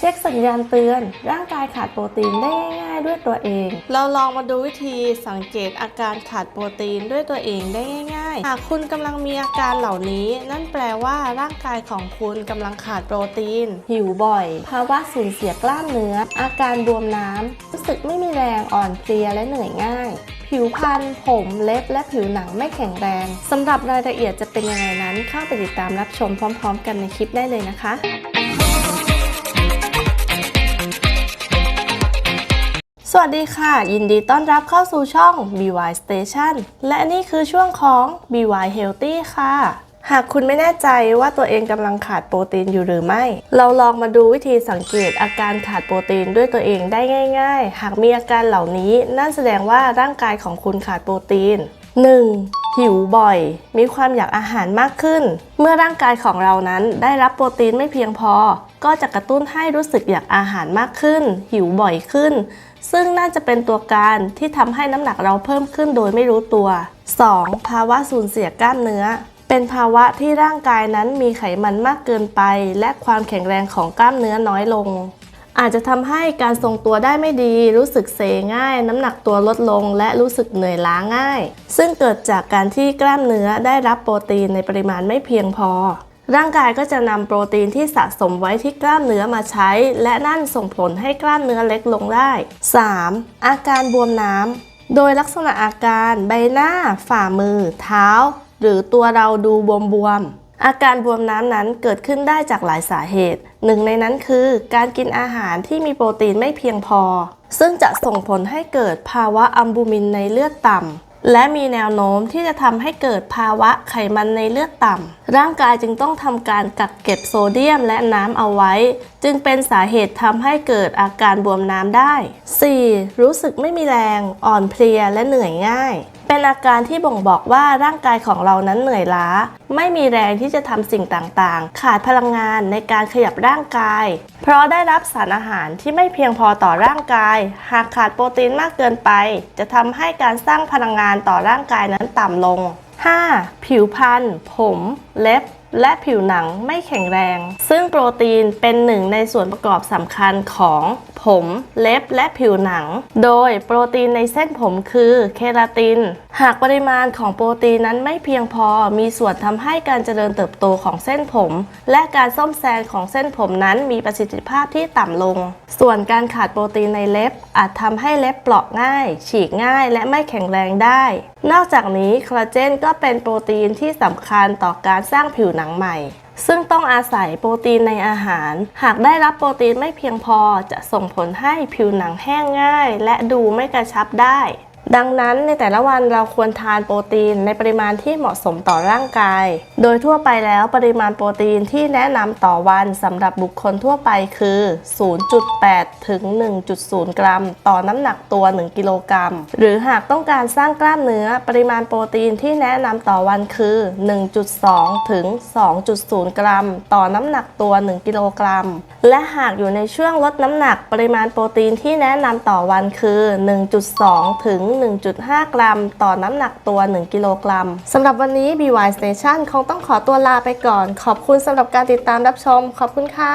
เช็คสัญญาณเตือน ร่างกายขาดโปรตีนได้ง่ายๆด้วยตัวเอง เราลองมาดูวิธีสังเกตอาการขาดโปรตีนด้วยตัวเองได้ง่าย ๆ หากคุณกำลังมีอาการเหล่านี้ นั่นแปลว่าร่างกายของคุณกำลังขาดโปรตีน หิวบ่อย ภาวะสูญเสียกล้ามเนื้อ อาการบวมน้ำรู้สึกไม่มีแรงอ่อนเพลียและเหนื่อยง่ายผิวพรรณผมเล็บและผิวหนังไม่แข็งแรงสำหรับรายละเอียดจะเป็นยังไงนั้นเข้าไปติดตามรับชมพร้อม ๆ กันในคลิปได้เลยนะคะ สวัสดีค่ะ ยินดีต้อนรับเข้าสู่ช่อง BY Station และนี่คือช่วงของ BY Healthy ค่ะ หากคุณไม่แน่ใจว่าตัวเองกำลังขาดโปรตีนอยู่หรือไม่ เราลองมาดูวิธีสังเกตอาการขาดโปรตีนด้วยตัวเองได้ง่าย ๆ หากมีอาการเหล่านี้นั่นแสดงว่าร่างกายของคุณขาดโปรตีน 1. หิวบ่อย มีความอยากอาหารมากขึ้น เมื่อร่างกายของเรานั้นได้รับโปรตีนไม่เพียงพอ ก็จะกระตุ้นให้รู้สึกอยากอาหารมากขึ้น หิวบ่อยขึ้น ซึ่งน่าจะเป็นตัวการที่ทำให้น้ำหนักเราเพิ่มขึ้นโดยไม่รู้ตัว 2. ภาวะสูญเสียกล้ามเนื้อ เป็นภาวะที่ร่างกายนั้นมีไขมันมากเกินไป และความแข็งแรงของกล้ามเนื้อน้อยลง อาจจะทำให้การทรงตัวได้ไม่ดี รู้สึกเซง่าย น้ำหนักตัวลดลง และรู้สึกเหนื่อยล้าง่าย ซึ่งเกิดจากการที่กล้ามเนื้อได้รับโปรตีนในปริมาณไม่เพียงพอ ร่างกายก็จะนำโปรตีนที่สะสมไว้ที่กล้ามเนื้อมาใช้ และนั่นส่งผลให้กล้ามเนื้อเล็กลงได้ 3. อาการบวมน้ำโดยลักษณะอาการใบหน้า ฝ่ามือ เท้า หรือตัวเราดูบวมๆ อาการบวมน้ำนั้นเกิดขึ้นได้จากหลายสาเหตุ หนึ่งในนั้นคือการกินอาหารที่มีโปรตีนไม่เพียงพอ ซึ่งจะส่งผลให้เกิดภาวะอัลบูมินในเลือดต่ำ และมีแนวโน้มที่จะทำให้เกิดภาวะไขมันในเลือดต่ำ ร่างกายจึงต้องทำการกักเก็บโซเดียมและน้ำเอาไว้ จึงเป็นสาเหตุทำให้เกิดอาการบวมน้ำได้ 4. รู้สึกไม่มีแรง อ่อนเพลียและเหนื่อยง่าย เป็นอาการที่บ่งบอกว่าร่างกายของเรานั้นเหนื่อยล้า ไม่มีแรงที่จะทำสิ่งต่างๆ ขาดพลังงานในการขยับร่างกาย เพราะได้รับสารอาหารที่ไม่เพียงพอต่อร่างกาย หากขาดโปรตีนมากเกินไป จะทำให้การสร้างพลังงานต่อร่างกายนั้นต่ำลง 5. ผิวพรรณผมเล็บและผิวหนังไม่แข็งแรง ซึ่งโปรตีนเป็นหนึ่งในส่วนประกอบสำคัญของ ผม เล็บและผิวหนัง โดยโปรตีนในเส้นผมคือเคราติน หากปริมาณของโปรตีนนั้นไม่เพียงพอ มีส่วนทำให้การเจริญเติบโตของเส้นผม และการซ่อมแซมของเส้นผมนั้นมีประสิทธิภาพที่ต่ำลง ส่วนการขาดโปรตีนในเล็บ อาจทำให้เล็บเปราะง่าย ฉีกง่าย และไม่แข็งแรงได้ นอกจากนี้คอลลาเจนก็เป็นโปรตีนที่สำคัญต่อการสร้างผิวหนังใหม่ ซึ่งต้องอาศัยโปรตีนในอาหาร หากได้รับโปรตีนไม่เพียงพอจะส่งผลให้ผิวหนังแห้งง่าย และดูไม่กระชับได้ ดังนั้นในแต่ละวันเราควรทานโปรตีนในปริมาณที่เหมาะสมต่อร่างกาย โดยทั่วไปแล้วปริมาณโปรตีนที่แนะนำต่อวันสำหรับบุคคลทั่วไปคือ 0.8 ถึง 1.0 กรัม ต่อน้ำหนักตัว 1 กิโลกรัม หรือหากต้องการสร้างกล้ามเนื้อ ปริมาณโปรตีนที่แนะนำต่อวันคือ 1.2 ถึง 2.0 กรัม ต่อน้ำหนักตัว 1 กิโลกรัม และหากอยู่ในช่วงลดน้ำหนัก ปริมาณโปรตีนที่แนะนำต่อวันคือ 1.2 ถึงง1.5 กรัม ต่อน้ำหนักตัว 1 กิโลกรัมสำหรับวันนี้ BY Station คงต้องขอตัวลาไปก่อน ขอบคุณสำหรับการติดตามรับชม ขอบคุณค่ะ